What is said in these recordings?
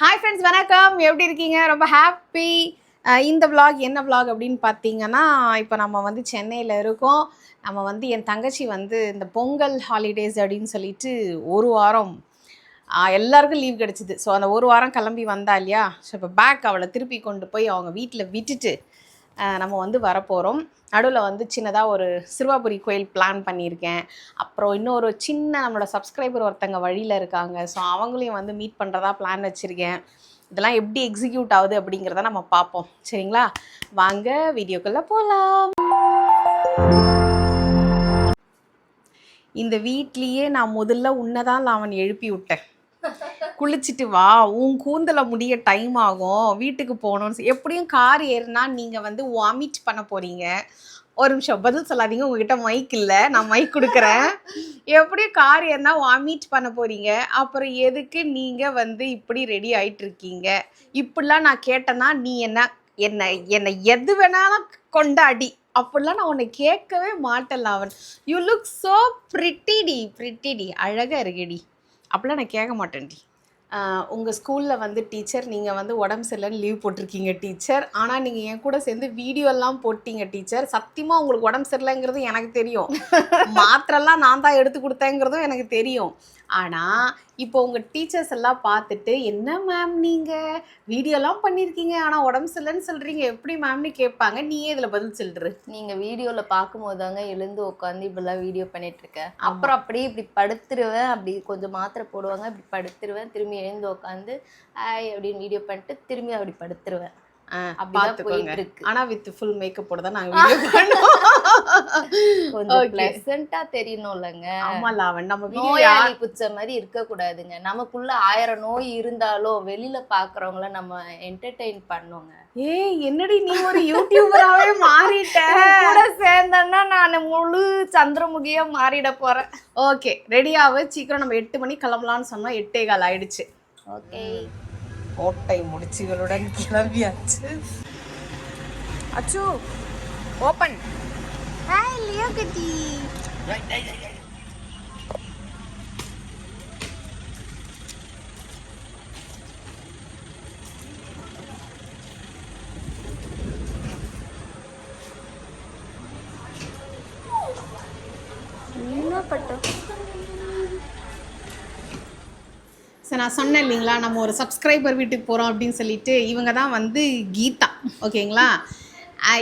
Hi friends வணக்கம். எப்படி இருக்கீங்க? ரொம்ப ஹாப்பி இந்த விலாக் என்ன விலாக் அப்படின்னு பார்த்தீங்கன்னா இப்போ நம்ம வந்து சென்னையில் இருக்கோம். நம்ம வந்து என் தங்கச்சி வந்து இந்த பொங்கல் ஹாலிடேஸ் அப்படின்னு சொல்லிட்டு ஒரு வாரம் எல்லாருக்கும் லீவ் கிடச்சிது. ஸோ அந்த ஒரு வாரம் கிளம்பி வந்தா இல்லையா? ஸோ இப்போ பேக் அவளை திருப்பி கொண்டு போய் அவங்க வீட்டில் விட்டுட்டு நம்ம வந்து வரப்போகிறோம் நடுவில் வந்து சின்னதாக ஒரு சிறுவாபுரி கோயில் பிளான் பண்ணியிருக்கேன். அப்புறம் இன்னொரு சின்ன நம்மளோட சப்ஸ்கிரைபர் ஒருத்தங்க வழியில் இருக்காங்க. ஸோ அவங்களையும் வந்து மீட் பண்ணுறதா பிளான் வச்சுருக்கேன். இதெல்லாம் எப்படி எக்ஸிக்யூட் ஆகுது அப்படிங்கிறத நம்ம பார்ப்போம். சரிங்களா? வாங்க வீடியோக்குள்ளே போகலாம் இந்த வீட்லேயே நான் முதல்ல உன்னை தான் அவன் எழுப்பி விட்டேன். குளிச்சுட்டு வா. உன் கூந்தல முடிய டைம் ஆகும். வீட்டுக்கு போகணும்னு எப்படியும் கார் ஏறினா நீங்கள் வந்து வாமிட் பண்ண போகிறீங்க ஒரு நிமிஷம் பதில் சொல்லாதீங்க. உங்ககிட்ட மைக் இல்லை. நான் மைக் கொடுக்குறேன். எப்படியும் கார் ஏறினா வாமிட் பண்ண போகிறீங்க அப்புறம் எதுக்கு நீங்கள் வந்து இப்படி ரெடி ஆகிட்டு இருக்கீங்க? இப்படிலாம் நான் கேட்டேன்னா நீ என்ன என்ன என்னை எது வேணாலும் கொண்டாடி. அப்படிலாம் நான் உன்னை கேட்கவே மாட்டேன் அவன். யூ லுக் ஸோ ப்ரிட்டிடி ப்ரிட்டிடி அழகாக இருக்குடி. அப்படிலாம் நான் கேட்க மாட்டேன்டி. உங்கள் ஸ்கூலில் வந்து டீச்சர் நீங்கள் வந்து உடம்பு சரியில்லைன்னு லீவ் போட்டிருக்கீங்க டீச்சர் ஆனால் நீங்கள் என் கூட சேர்ந்து வீடியோலாம் போட்டீங்க டீச்சர் சத்தியமாக உங்களுக்கு உடம்பு சரியில்லைங்கிறது எனக்கு தெரியும். மாத்திரெல்லாம் நான் தான் எடுத்து கொடுத்தேங்கிறதும் எனக்கு தெரியும். ஆனால் இப்போ உங்கள் டீச்சர்ஸ் எல்லாம் பார்த்துட்டு என்ன மேம் நீங்கள் வீடியோலாம் பண்ணியிருக்கீங்க ஆனால் உடம்பு சரியில்லைன்னு சொல்கிறீங்க எப்படி மேம்னு கேட்பாங்க. நீயே இதில் பதில் சொல்லிடு நீங்க வீடியோல பார்க்கும்போது தாங்க எழுந்து உட்காந்து இப்படிலாம் வீடியோ பண்ணிட்டு இருக்கேன் அப்புறம் அப்படியே இப்படி படுத்துருவேன். அப்படி கொஞ்சம் மாத்திரை போடுவாங்க. இப்படி படுத்துருவேன். திரும்பி எழுந்து உட்காந்து அப்படின்னு வீடியோ பண்ணிட்டு திரும்பி அப்படி படுத்துருவேன். இருக்கு ஆனால் வித் ஃபுல் மேக்கப் போட தான் நாங்கள் வீடியோ பண்ணுவோம். கொஞ்சம். பிளசண்டா தெரியணும்லங்க. ஆமா லாவன் நம்ம நோயாளி குச்ச மாதிரி இருக்க கூடாதுங்க நமக்குள்ள ஆயிரம் நோய் இருந்தாலும் வெளியில பாக்குறவங்கள நம்ம என்டர்டெயின் பண்ணோங்க ஏய் என்னடி நீ ஒரு யூடியூபராகவே மாறிட்ட? கூட சேர்ந்தேன்னா நான் முழு சந்திரமுகியா மாறிட போறேன். ஓகே ரெடியாவு சீக்கிரம் நம்ம எட்டு மணி கிளம்பலாம்னு சொன்னோம் எட்டே கால் ஆயிடுச்சு. ஓகே கோட்டை முடிச்சுகளுடன் கிளம்பியாச்சு. அச்சு ஓப்பன் ஹாய் லியோ கட்டி என்ன பட்டம் சரி நான் சொன்னேன் இல்லைங்களா நம்ம ஒரு சப்ஸ்கிரைபர் வீட்டுக்கு போகிறோம் அப்படின்னு சொல்லிட்டு இவங்க தான் வந்து கீதா ஓகேங்களா?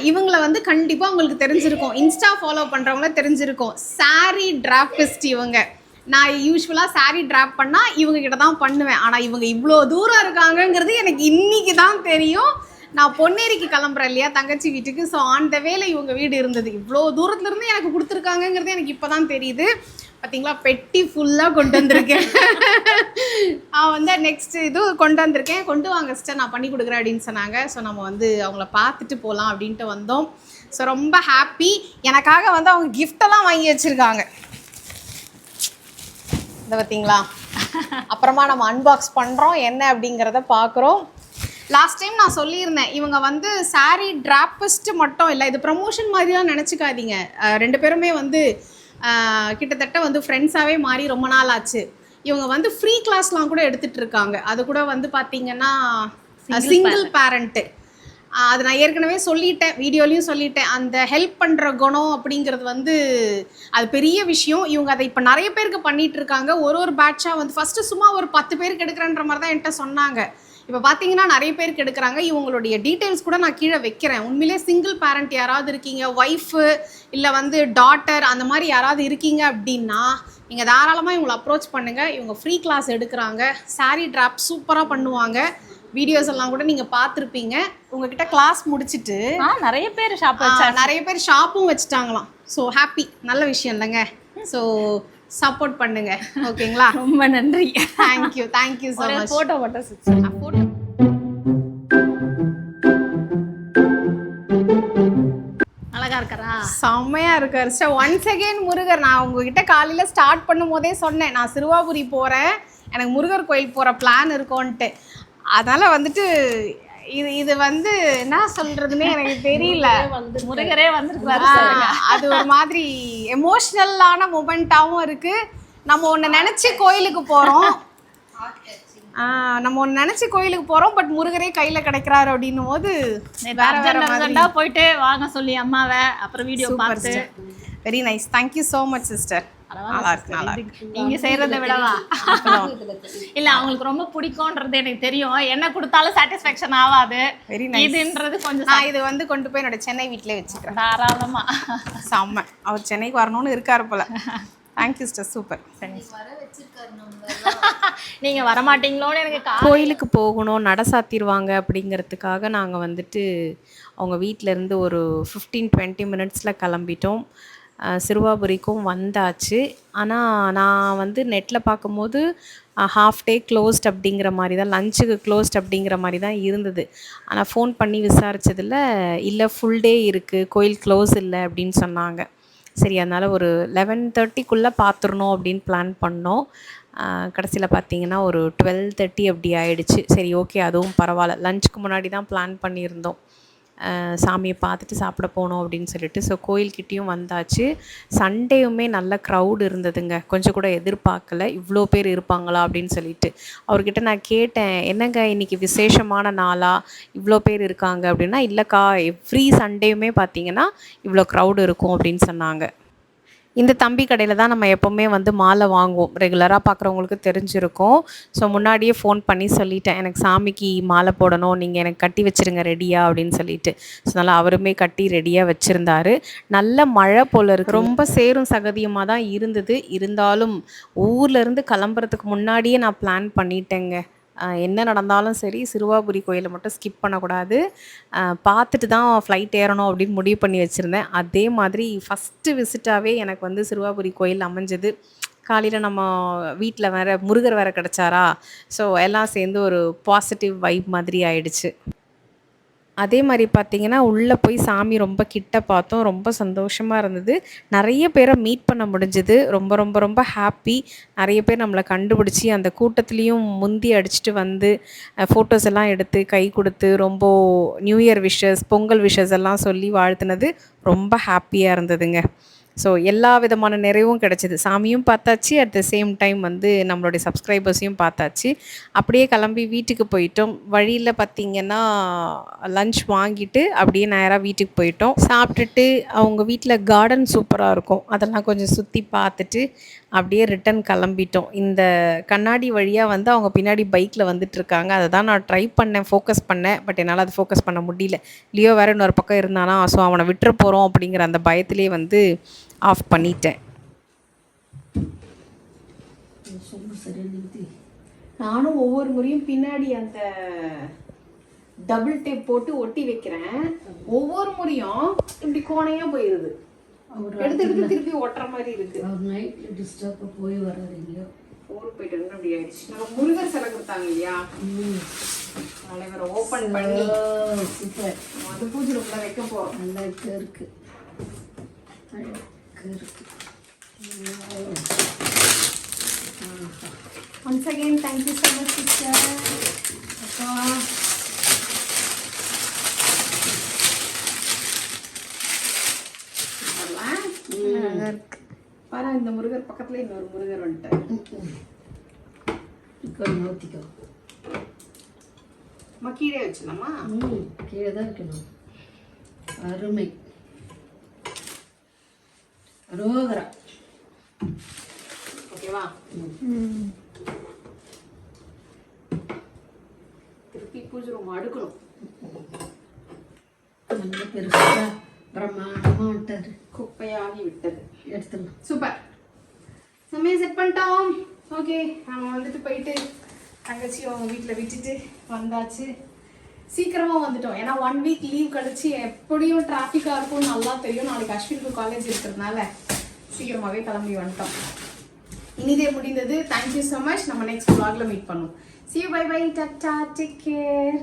இவங்கள வந்து கண்டிப்பாக உங்களுக்கு தெரிஞ்சிருக்கும். இன்ஸ்டா ஃபாலோ பண்ணுறவங்கள தெரிஞ்சிருக்கும். சாரி டிராப்பிஸ்ட் இவங்க. நான் யூஸ்வலாக சாரி ட்ராப் பண்ணால் இவங்க கிட்ட தான் பண்ணுவேன். ஆனால் இவங்க இவ்வளோ தூரம் இருக்காங்கங்கிறது எனக்கு இன்னைக்கு தான் தெரியும். நான் பொன்னேரிக்கு கிளம்புறேன் இல்லையா தங்கச்சி வீட்டுக்கு. ஸோ ஆன் த இவங்க வீடு இருந்தது. இவ்வளோ தூரத்துலேருந்து எனக்கு கொடுத்துருக்காங்கங்கிறது எனக்கு இப்போ தான் தெரியுது. பார்த்தீங்களா பெட்டி ஃபுல்லாக கொண்டு வந்திருக்கேன். அவன் வந்து நெக்ஸ்ட் இது கொண்டு வந்திருக்கேன். கொண்டு வாங்க சிஸ்டர் நான் பண்ணி கொடுக்குறேன் அப்படின்னு சொன்னாங்க. ஸோ நம்ம வந்து அவங்கள பார்த்துட்டு போகலாம் அப்படின்ட்டு வந்தோம். ஸோ ரொம்ப ஹாப்பி எனக்காக வந்து அவங்க கிஃப்டெல்லாம் வாங்கி வச்சுருக்காங்க. இதை பார்த்தீங்களா அப்புறமா நம்ம அன்பாக்ஸ் பண்ணுறோம் என்ன அப்படிங்கிறத பார்க்குறோம் லாஸ்ட் டைம் நான் சொல்லியிருந்தேன். இவங்க வந்து சாரீ டிராப்பிஸ்ட் மட்டும் இல்லை இது ப்ரமோஷன் மாதிரிலாம் நினச்சிக்காதீங்க. ரெண்டு பேருமே வந்து கிட்டத்தட்ட வந்து ஃப்ரெண்ட்ஸாகவே மாறி ரொம்ப நாள் ஆச்சு. இவங்க வந்து ஃப்ரீ கிளாஸ்லாம் கூட எடுத்துட்டு இருக்காங்க. அது கூட வந்து பார்த்தீங்கன்னா சிங்கிள் பேரண்ட்டு அது நான் ஏற்கனவே சொல்லிட்டேன் வீடியோலையும் சொல்லிட்டேன். அந்த ஹெல்ப் பண்ணுற குணம் அப்படிங்கிறது வந்து அது பெரிய விஷயம். இவங்க அதை இப்போ நிறைய பேருக்கு பண்ணிட்டு இருக்காங்க. ஒரு ஒரு பேட்சாக வந்து ஃபஸ்ட்டு சும்மா ஒரு பத்து பேருக்கு எடுக்கிறேன்ற மாதிரி தான் என்கிட்ட சொன்னாங்க. இப்போ பார்த்தீங்கன்னா நிறைய பேருக்கு எடுக்கிறாங்க இவங்களுடைய டீட்டெயில்ஸ் கூட நான் கீழே வைக்கிறேன். உண்மையிலே சிங்கிள் பேரண்ட் யாராவது இருக்கீங்க ஒய்ஃபு இல்லை வந்து டாட்டர் அந்த மாதிரி யாராவது இருக்கீங்க அப்படின்னா நீங்கள் தாராளமாக இவங்களை அப்ரோச் பண்ணுங்கள் இவங்க ஃப்ரீ கிளாஸ் எடுக்கிறாங்க. saree ட்ராப் சூப்பராக பண்ணுவாங்க. வீடியோஸ் எல்லாம் கூட நீங்கள் பார்த்துருப்பீங்க. உங்ககிட்ட கிளாஸ் முடிச்சிட்டு நிறைய பேர் ஷாப் நிறைய பேர் ஷாப்பும் வச்சுட்டாங்களாம். ஸோ ஹாப்பி நல்ல விஷயம் இல்லைங்க. ஸோ சப்போர்ட் பண்ணுங்க. ஓகேங்களா ரொம்ப நன்றி. Thank you thank you so much photo மட்டும் செம்மையா இருக்காரு சார் ஒன்ஸ் அகெயின் முருகர் நான் உங்ககிட்ட காலையில ஸ்டார்ட் பண்ணும் போதே சொன்னேன். நான் சிறுவாபுரி போறேன். எனக்கு முருகர் கோயில் போற பிளான் இருக்கும்ன்ட்டு. அதனால வந்துட்டு இது இது வந்து என்ன சொல்றதுன்னே எனக்கு தெரியல. முருகரே வந்திருக்காரு. அது ஒரு மாதிரி எமோஷ்னலான மூமெண்ட்டாகவும் இருக்கு. நம்ம ஒன்று நினச்சி கோயிலுக்கு போகிறோம் நம்ம ஒன்று நினச்சி கோயிலுக்கு போகிறோம் பட் முருகரே கையில் கிடைக்கிறாரு அப்படின்னும் போது வேற போயிட்டு வாங்க சொல்லி அம்மாவை அப்புறம் வீடியோ பார்த்து. Very nice thank you so much sister நல்லா இருக்கு நல்லா இருக்கு நீங்க செய்யறதை விடவா? இல்ல அவங்களுக்கு ரொம்ப பிடிக்கும்ன்றது எனக்கு தெரியும். என்ன கொடுத்தாலும் சாட்டிஸ்ஃபேக்ஷன் ஆகாது இதுன்றது கொஞ்சம் நான் இது வந்து கொண்டு போய் என்னோட சென்னை வீட்டிலே வச்சுக்கிறேன். தாராளமா. செம்ம. அவர் சென்னைக்கு வரணும்னு இருக்காரு போல. தேங்க்யூ சிஸ்டர் சூப்பர் வர வச்சிருக்காரு நம்ம நீங்க வரமாட்டீங்களோன்னு எனக்கு கோயிலுக்கு போகணும் நட சாத்திடுவாங்க அப்படிங்கிறதுக்காக நாங்கள் வந்துட்டு அவங்க வீட்ல இருந்து ஒரு ஃபிஃப்டீன் டுவெண்ட்டி மினிட்ஸில் கிளம்பிட்டோம். சிறுவாபுரிக்கும் வந்தாச்சு. ஆனால் நான் வந்து நெட்டில் பார்க்கும்போது ஹாஃப் டே க்ளோஸ்ட் அப்படிங்கிற மாதிரி தான் லஞ்சுக்கு க்ளோஸ்ட் அப்படிங்கிற மாதிரி தான் இருந்தது. ஆனால் ஃபோன் பண்ணி விசாரிச்சதுல இல்லை ஃபுல் டே இருக்குது கோயில் க்ளோஸ் இல்லை அப்படின்னு சொன்னாங்க. சரி அதனால் ஒரு லெவன் தேர்ட்டிக்குள்ளே பார்த்துடணும் அப்படின்னு பிளான் பண்ணோம். கடைசியில் பார்த்தீங்கன்னா ஒரு டுவெல் தேர்ட்டி அப்படி ஆயிடுச்சு. சரி ஓகே அதுவும் பரவாயில்ல. லஞ்சுக்கு முன்னாடி தான் பிளான் பண்ணியிருந்தோம். சாமியை பார்த்துட்டு சாப்பிட போகணும் அப்படின்னு சொல்லிட்டு. ஸோ கோயில்கிட்டேயும் வந்தாச்சு. சண்டேயுமே நல்ல க்ரௌடு இருந்ததுங்க. கொஞ்சம் கூட எதிர்பார்க்கல. இவ்வளோ பேர் இருப்பாங்களா அப்படின்னு சொல்லிட்டு. அவர்கிட்ட நான் கேட்டேன் என்னங்க இன்றைக்கி விசேஷமான நாளாக இவ்வளோ பேர் இருக்காங்க. அப்படின்னா இல்லைக்கா எவ்ரி சண்டேயுமே பார்த்தீங்கன்னா இவ்வளோ க்ரௌடு இருக்கும். அப்படின்னு சொன்னாங்க. இந்த தம்பி கடையில் தான் நம்ம எப்போவுமே வந்து மாலை வாங்குவோம். ரெகுலராக பார்க்குறவங்களுக்கு தெரிஞ்சிருக்கும். ஸோ முன்னாடியே ஃபோன் பண்ணி சொல்லிட்டேன். எனக்கு சாமிக்கு மாலை போடணும். நீங்கள் எனக்கு கட்டி வச்சிருங்க ரெடியா அப்படின்னு சொல்லிட்டு. ஸோ அதனால் அவருமே கட்டி ரெடியாக வச்சுருந்தாரு. நல்ல மழை போல இருக்கு. ரொம்ப சேரும் சகதியமாக தான் இருந்தது. இருந்தாலும் ஊர்லேருந்து கிளம்புறதுக்கு முன்னாடியே நான் பிளான் பண்ணிட்டேங்க. என்ன நடந்தாலும் சரி சிறுவாபுரி கோயிலை மட்டும் ஸ்கிப் பண்ணக்கூடாது. பார்த்துட்டு தான் ஃப்ளைட் ஏறணும் அப்படின்னு முடிவு பண்ணி வச்சுருந்தேன். அதே மாதிரி ஃபஸ்ட்டு விசிட்டாகவே எனக்கு வந்து சிறுவாபுரி கோயில் அமைஞ்சது. காலையில் நம்ம வீட்டில் வேறு முருகர் வேறு கிடச்சாரா? ஸோ எல்லாம் சேர்ந்து ஒரு பாசிட்டிவ் வைப் மாதிரி ஆயிடுச்சு. அதே மாதிரி பார்த்தீங்கன்னா உள்ளே போய் சாமி ரொம்ப கிட்ட பார்த்தோம். ரொம்ப சந்தோஷமாக இருந்தது. நிறைய பேரை மீட் பண்ண முடிஞ்சது. ரொம்ப ரொம்ப ரொம்ப ஹாப்பி நிறைய பேர் நம்மளை கண்டுபிடிச்சி அந்த கூட்டத்துலேயும் முந்தி அடிச்சுட்டு வந்து ஃபோட்டோஸ் எல்லாம் எடுத்து கை கொடுத்து ரொம்ப new year wishes Pongal wishes எல்லாம் சொல்லி வாழ்த்துனது ரொம்ப ஹாப்பியாக இருந்ததுங்க. ஸோ எல்லா விதமான நிறைவும் கிடச்சிது. சாமியும் பார்த்தாச்சு. அட் த சேம் டைம் வந்து நம்மளுடைய சப்ஸ்கிரைபர்ஸையும் பார்த்தாச்சு. அப்படியே கிளம்பி வீட்டுக்கு போயிட்டோம். வழியில் பார்த்தீங்கன்னா லஞ்ச் வாங்கிட்டு அப்படியே நேராக வீட்டுக்கு போயிட்டோம். சாப்பிட்டுட்டு அவங்க வீட்டில் கார்டன் சூப்பராக இருக்கும். அதெல்லாம் கொஞ்சம் சுற்றி பார்த்துட்டு அப்படியே ரிட்டன் கிளம்பிட்டோம். இந்த கண்ணாடி வழியாக வந்து அவங்க பின்னாடி பைக்கில் வந்துட்டுருக்காங்க அதை தான் நான் ட்ரை பண்ணேன் ஃபோக்கஸ் பண்ணேன். பட் என்னால் அது ஃபோக்கஸ் பண்ண முடியல. லியோ வேறு இன்னொரு பக்கம் இருந்தானா? ஸோ அவனை விட்டுற போகிறோம் அப்படிங்கிற அந்த பயத்திலே வந்து ஆஃப் பண்ணிட்டேன். நானும் ஒவ்வொரு முறையும் பின்னாடி அந்த டபுள் டேப் போட்டு ஒட்டி வைக்கிறேன். ஒவ்வொரு முறையும் இப்படி கோணையா போயிருது. எடுத்து எடுத்து திருப்பி ஒட்டுற மாதிரி இருக்கு. அவர் நைட்ல டிஸ்டர்ப் போய் வர்றாரு எங்கேயோ ஊருக்கு போயிட்டு வந்து அப்படி ஆயிடுச்சு. நம்ம முருகர் சிலை கொடுத்தாங்க இல்லையா? தலைவரை ஓபன் பண்ணி சூப்பர் அது பூஜை வைக்க போறோம். நல்லா இருக்கு. Once again thank you so much sister அப்பா பாரு இந்த முருகர் பக்கத்துல இன்னொரு முருகர் நோத்திக்கோ நம்ம கீழே வச்சிடலாமா? ம் கீழே தான் இருக்கணும் அருமை. ரோகரா. ஓகேவா? திருப்பி பூஜை ரூம் அடுக்கணும். நல்ல பெருசா பிரம்மாண்டமாட்டாரு குப்பையாகி விட்டது. எடுத்துடலாம் சூப்பர். செம்மையை செட் பண்ணிட்டோம். ஓகே நம்ம வந்துட்டு போயிட்டு தங்கச்சி அவங்க வீட்டில் விட்டுட்டு வந்தாச்சு. சீக்கிரமாக வந்துட்டோம். ஏன்னா ஒன் வீக் லீவ் கழிச்சு எப்படியும் டிராஃபிக்காக இருக்கும்னு நல்லா தெரியும். நாளைக்கு அஸ்வினுக்கு காலேஜ் இருக்கிறதுனால சீக்கிரமாகவே கிளம்பி வந்துட்டோம். இனிதே முடிந்தது. தேங்க்யூ ஸோ மச் நம்ம நெக்ஸ்ட் vlogல மீட் பண்ணுவோம். See you. Bye bye. Tata take care.